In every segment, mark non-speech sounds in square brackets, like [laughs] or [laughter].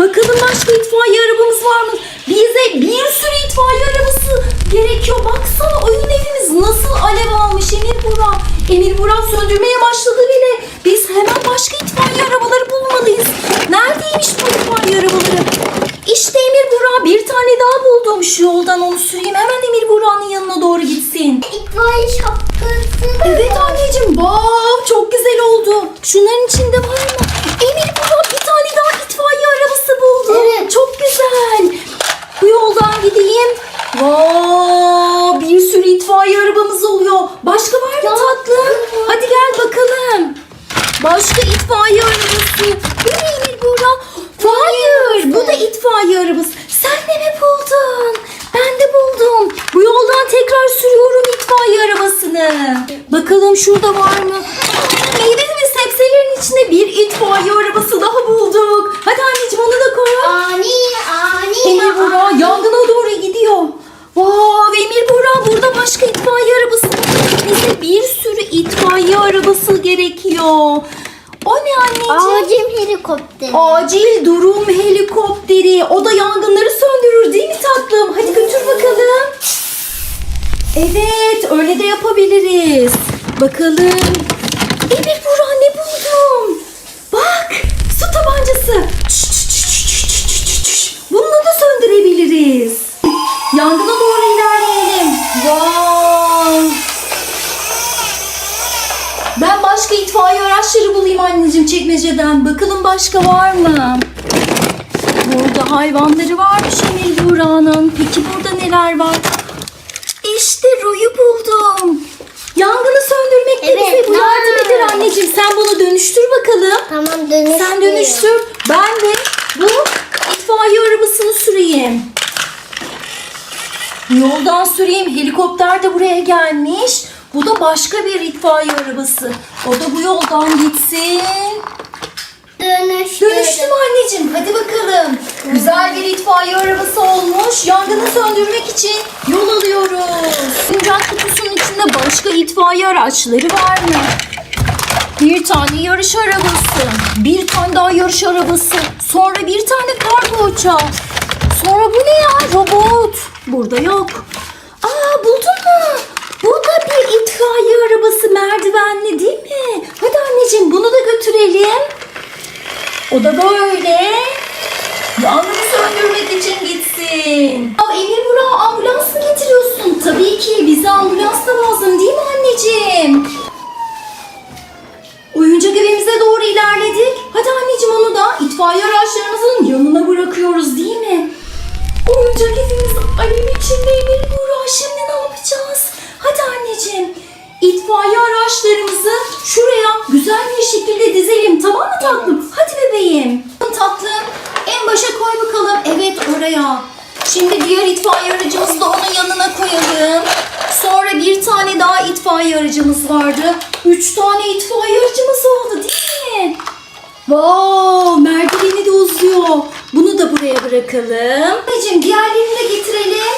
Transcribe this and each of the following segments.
Bakalım başka itfaiye arabamız var mı? Bize bir sürü itfaiye arabası gerekiyor. Baksana oyun evimiz nasıl alev almış Emir Burak. Emir Burak söndürmeye başladı bile. Biz hemen başka itfaiye arabaları bulmalıyız. Neredeymiş bu itfaiye arabaları? İşte Emir Burak bir tane daha buldum. Şu yoldan onu gideyim. Wow, bir sürü itfaiye arabamız oluyor. Başka var mı tatlım? Hadi gel bakalım. Başka itfaiye arabası. Bu ne Emir Burak? Hayır, bu da itfaiye arabası. Sen de mi buldun? Ben de buldum. Bu yoldan tekrar sürüyorum itfaiye arabasını. Bakalım şurada var mı? Meyve ve sebzelerin içinde bir itfaiye arabası daha bulduk. Hadi anneciğim onu da koy. Ani ani. Emir Burak yangına doğru gidiyor. Wow, Emir Burak burada başka itfaiye arabası. Bize bir sürü itfaiye arabası gerekiyor. O ne anneciğim? Acil helikopter. Acil durum helikopteri. O da yangınları söndürür değil mi tatlım? Hadi götür bakalım. Evet öyle de yapabiliriz. Bakalım. Emir itfaiye araçları bulayım anneciğim çekmeceden. Bakalım başka var mı? Burada hayvanları varmış Emil Buğra'nın. Peki burada neler var? İşte Roy'u buldum. Yangını söndürmekte Evet, bize bu yardım eder anneciğim. Sen bunu dönüştür bakalım. Tamam dönüştür. Sen dönüştür. Ben de bu itfaiye arabasını süreyim. Yoldan süreyim. Helikopter de buraya gelmiş. Bu da başka bir itfaiye arabası. O da bu yoldan gitsin. Dönüştür. Dönüştü mü anneciğim? Hadi bakalım. Güzel bir itfaiye arabası olmuş. Yangını söndürmek için yol alıyoruz. Oyuncak kutusunun içinde başka itfaiye araçları var mı? Bir tane yarış arabası. Bir tane daha yarış arabası. Sonra bir tane kargo uçağı. Sonra bu ne ya? Robot. Burada yok. Aa buldun mu? Bu da bir itfaiye arabası merdivenli değil mi? Hadi anneciğim bunu da götürelim. O da böyle. Yangını söndürmek için gitsin. Aa, Emir Burak ambulans mı getiriyorsun? Tabii ki bize ambulans Oraya. Şimdi diğer itfaiye aracımızı da onun yanına koyalım. Sonra bir tane daha itfaiye aracımız vardı. Üç tane itfaiye aracımız oldu değil mi? Wow, merdiveni de uzuyor. Bunu da buraya bırakalım. Anneciğim diğerlerini de getirelim.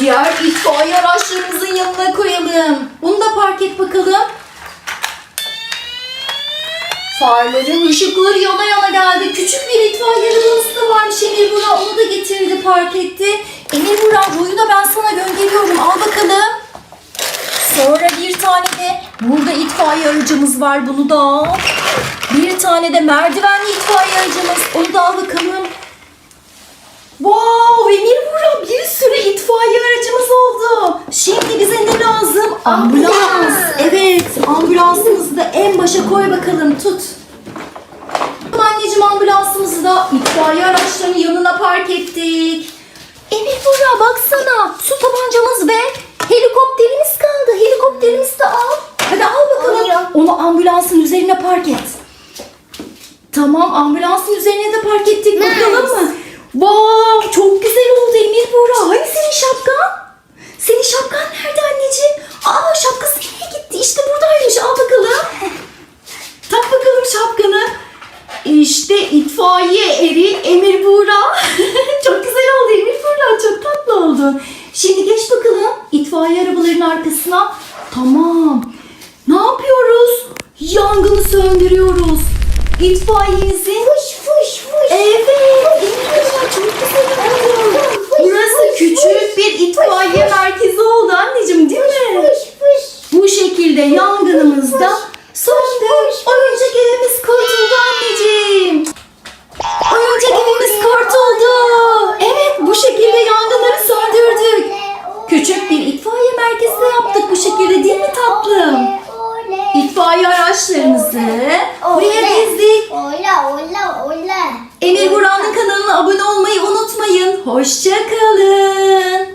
Diğer itfaiye araçlarımızın yanına koyalım. Bunu da park et bakalım. Farların ışıkları yana yana geldi. Küçük bir itfaiye arabası da varmış Emir Burak. Onu da getirdi park etti. Emir Burak Roy'u da ben sana gönderiyorum. Al bakalım. Sonra bir tane de burada itfaiye aracımız var. Bunu da al. Bir tane de merdivenli itfaiye aracımız. Onu da al bakalım. Wow Emir Burak bir sürü itfaiye aracımız oldu. Şimdi bize ne lazım? Ambulans. Evet ambulansımızı da en başa koy bakalım tut. Anneciğim ambulansımızı da itfaiye araçlarının yanına park ettik. Emir Burak baksana su tabancamız ve helikopterimiz kaldı. Helikopterimizi de al. Hadi al bakalım. Alıyorum. Onu ambulansın üzerine park et. Tamam ambulansın üzerine de park ettik. Nice. Bakalım mı? Wow çok güzel oldu Emir Burak. Hani senin şapkan? Senin şapkan nerede anneciğim? İtfaiye eri Emir Buğra. [laughs] çok güzel oldu Emir Buğra. Çok tatlı oldu. Şimdi geç bakalım itfaiye arabaların arkasına. Tamam. Ne yapıyoruz? Yangını söndürüyoruz. İtfaiyemizin Fuş fuş fuş. Evet, Emir Buğra çok güzel oldu. Burası küçük bir itfaiye merkezi oldu anneciğim değil mi? Fuş fuş. Bu şekilde yangınımız da söndü. Oyuncak evimiz kurtuldu anneciğim. Oyuncak evimiz kurtuldu. Evet bu şekilde yangınları söndürdük. Küçük bir itfaiye merkezi de yaptık bu şekilde değil mi tatlım? Oley. İtfaiye araçlarımızı buraya dizdik. Ola ola ola. Emir Buran'ın kanalına abone olmayı unutmayın. Hoşçakalın.